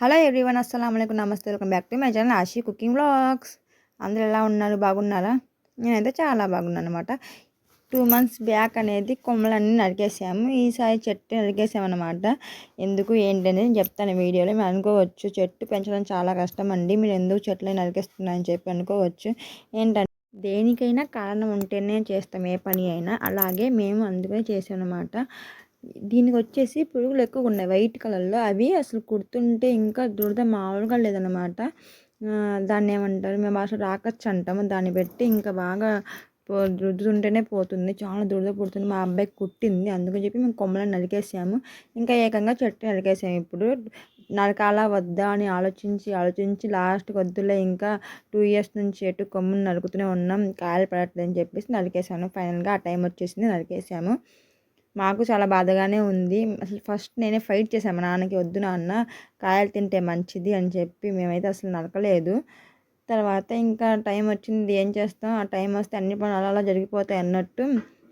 Hello everyone అస్సలం అయికం నమస్తే welcome back to my channel Ashi cooking blogs అందరు ఎలా ఉన్నారు? బాగున్నారా? నేనైతే చాలా బాగున్నాను అనమాట టూ మంత్స్ బ్యాక్ అనేది కొమ్మలన్నీ నరికేసాము. ఈసారి చెట్టు నరికేసామన్నమాట. ఎందుకు ఏంటని చెప్తాను వీడియోలో. మీరు అనుకోవచ్చు చెట్టు పెంచడం చాలా కష్టం అండి మీరు ఎందుకు చెట్లు నరికేస్తున్నారని చెప్పి అనుకోవచ్చు. ఏంటంటే దేనికైనా కారణం ఉంటేనే చేస్తాం. ఏ పని అయినా అలాగే మేము అందుకనే చేసామన్నమాట. దీనికి వచ్చేసి పురుగులు ఎక్కువ ఉన్నాయి వైట్ కలర్లో. అవి అసలు కుడుతుంటే ఇంకా దురద మామూలుగా లేదనమాట దాన్ని ఏమంటారు మేము అసలు రాకచ్చు అంటాము దాన్ని పెట్టి ఇంకా బాగా రుద్దుతుంటేనే పోతుంది. చాలా దురద పుడుతుంది. మా అబ్బాయి కుట్టింది. అందుకని చెప్పి మేము కొమ్మలను నరికేసాము ఇంకా ఏకంగా చెట్టు నరికేసాము ఇప్పుడు నరకాలా వద్దా అని ఆలోచించి ఆలోచించి లాస్ట్ వద్దులే ఇంకా టూ ఇయర్స్ నుంచి ఎటు కొమ్మను నరుకుతూనే ఉన్నాం. కాయలు పడట్లేదని చెప్పేసి నరికేసాను ఫైనల్గా ఆ టైం వచ్చేసింది. నరికేసాము మాకు చాలా బాధగానే ఉంది. అసలు ఫస్ట్ నేనే ఫైట్ చేశాను మా నాన్నకి వద్దు నాన్న కాయలు తింటే మంచిది అని చెప్పి మేమైతే అసలు నరకలేదు. తర్వాత ఇంకా టైం వచ్చింది ఏం చేస్తాం? ఆ టైం వస్తే అన్ని పనులు అలా అలా జరిగిపోతాయి అన్నట్టు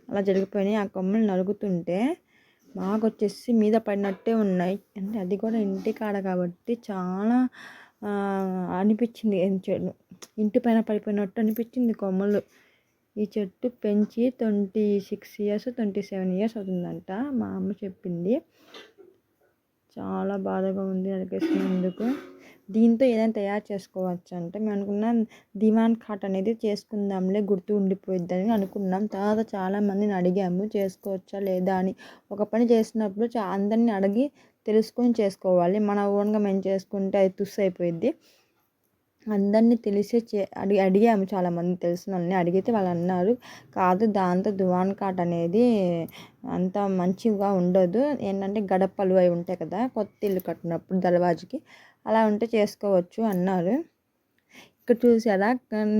అలా జరిగిపోయినాయి. ఆ కొమ్మలు నలుగుతుంటే మాకు వచ్చేసి మీద పడినట్టే ఉన్నాయి. అంటే అది కూడా ఇంటి కాడ కాబట్టి చాలా అనిపించింది. ఇంటి పైన పడిపోయినట్టు అనిపించింది కొమ్మలు. ఈ చెట్టు పెంచి twenty six years twenty seven years అవుతుందంట మా అమ్మ చెప్పింది. చాలా బాధగా ఉంది అడిగేసినందుకు దీంతో ఏదైనా తయారు చేసుకోవచ్చు అంటే మేము అనుకున్నాం దివాన్ ఖాట్ అనేది చేసుకుందాంలే గుర్తు ఉండిపోయిద్దని అనుకున్నాం. తర్వాత చాలామందిని అడిగాము చేసుకోవచ్చా లేదా అని. ఒక పని చేసినప్పుడు చా అందరిని అడిగి తెలుసుకొని చేసుకోవాలి. మన ఓన్గా మేము చేసుకుంటే అది తుస్ అయిపోయింది అందరినీ తెలిసే చే అడిగి అడిగాము చాలామంది తెలిసిన వాళ్ళని. అడిగితే వాళ్ళు అన్నారు కాదు దాంతో దువాన్ కాట్ అనేది అంత మంచిగా ఉండదు. ఏంటంటే గడపలు అవి ఉంటాయి కదా కొత్త ఇల్లు కట్టినప్పుడు దర్వాజకి. అలా ఉంటే చేసుకోవచ్చు అన్నారు. ఇక్కడ చూసారా?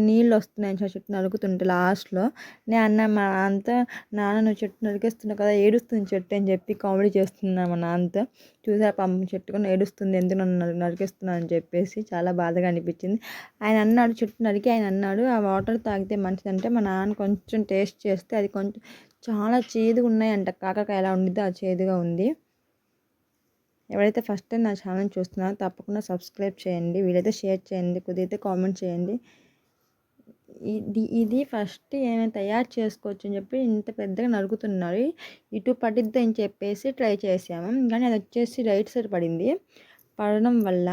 నీళ్ళు వస్తున్నాయి చెట్టు నరుకుతుంటే లాస్ట్లో. నేను అన్న మా నాన్నతో నాన్న నువ్వు చెట్టు నరికేస్తున్నావు కదా ఏడుస్తుంది చెట్టు అని చెప్పి కామెడీ చేస్తున్నా మా నాన్నతో. చూసారా పంప చెట్టు కూడా ఏడుస్తుంది ఎందుకు నన్ను నరికేస్తున్నావు అని చెప్పేసి చాలా బాధగా అనిపించింది. ఆయన అన్నాడు చెట్టు నరికి ఆయన అన్నాడు ఆ వాటర్ తాగితే మంచిదంటే మా నాన్న కొంచెం టేస్ట్ చేస్తే అది కొంచెం చాలా చేదుగా ఉన్నాయంట. కాకరకాయ ఎలా ఉండిద్దో ఆ చేదుగా ఉంది. ఎవరైతే ఫస్ట్ టైం నా ఛానల్ చూస్తున్నారో తప్పకుండా సబ్స్క్రైబ్ చేయండి వీలైతే షేర్ చేయండి కుదిరితే కామెంట్ చేయండి. ఇది ఇది ఫస్ట్ ఏమైనా తయారు చేసుకోవచ్చు అని చెప్పి ఇంత పెద్దగా నరుకుతున్నారు ఇటు పడిద్ది అని చెప్పేసి ట్రై చేసాము కానీ అది వచ్చేసి రైట్ సైడ్ పడింది. పడడం వల్ల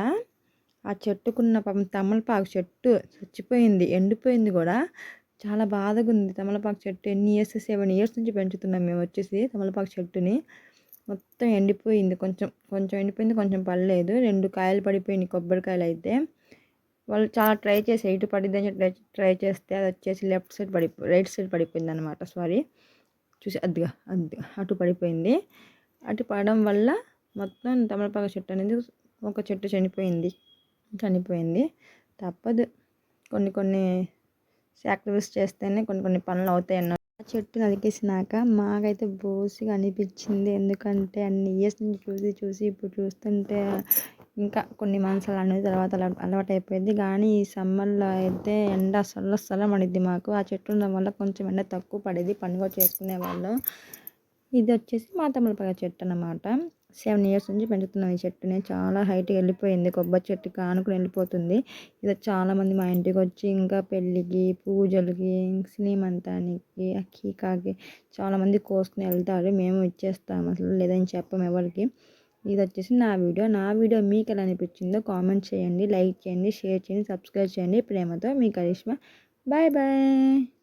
ఆ చెట్టుకున్న పాపం తమలపాకు చెట్టు చచ్చిపోయింది ఎండిపోయింది కూడా. చాలా బాధగా ఉంది. తమలపాకు చెట్టు ఎన్ని ఇయర్స్ సెవెన్ ఇయర్స్ నుంచి పెంచుతున్నాం మేము వచ్చేసి తమలపాకు చెట్టుని. మొత్తం ఎండిపోయింది. కొంచెం కొంచెం ఎండిపోయింది కొంచెం పడలేదు. రెండు కాయలు పడిపోయింది కొబ్బరికాయలు అయితే. వాళ్ళు చాలా ట్రై చేసి ఎటు పడిద్దని ట్రై ట్రై చేస్తే అది వచ్చేసి లెఫ్ట్ సైడ్ పడిపో రైట్ సైడ్ పడిపోయింది అనమాట సారీ. చూసి అదిగా అది అటు పడిపోయింది. అటు పడడం వల్ల మొత్తం తమలపాకు చెట్టు అనేది ఒక చెట్టు చనిపోయింది. చనిపోయింది. తప్పదు. కొన్ని కొన్ని సాక్రిఫైస్ చేస్తేనే కొన్ని కొన్ని పనులు అవుతాయి అన్న చెట్టు నరికేసినాక మాకైతే బోసిగా అనిపించింది. ఎందుకంటే అన్ని ఇయర్స్ నుంచి చూసి చూసి ఇప్పుడు చూస్తుంటే ఇంకా కొన్ని మంత్సాలు అనేది. తర్వాత అలవాటు అయిపోయింది కానీ ఈ సమ్మర్లో అయితే ఎండ అసలు అసలు పడింది మాకు. ఆ చెట్టు ఉండడం వల్ల కొంచెం ఎండ తక్కువ పడేది. పండుగ చేసుకునే వాళ్ళు. ఇది వచ్చేసి మా తమలపాక చెట్టు అన్నమాట. సెవెన్ ఇయర్స్ నుంచి పెంచుతున్నాను ఈ చెట్టుని. చాలా హైట్గా వెళ్ళిపోయింది. కొబ్బరి చెట్టుకి ఆనుకుని వెళ్ళిపోతుంది. ఇది చాలామంది మా ఇంటికి వచ్చి ఇంకా పెళ్ళికి పూజలకి శ్రీమంతానికి అక్కీకాకి చాలామంది కోసుకుని వెళ్తారు. మేము ఇచ్చేస్తాం అసలు లేదని చెప్పం ఎవరికి. ఇది వచ్చేసి నా వీడియో. నా వీడియో మీకు ఎలా అనిపించిందో కామెంట్ చేయండి లైక్ చేయండి షేర్ చేయండి సబ్స్క్రైబ్ చేయండి. ప్రేమతో మీ కరిష్మా. Bye bye.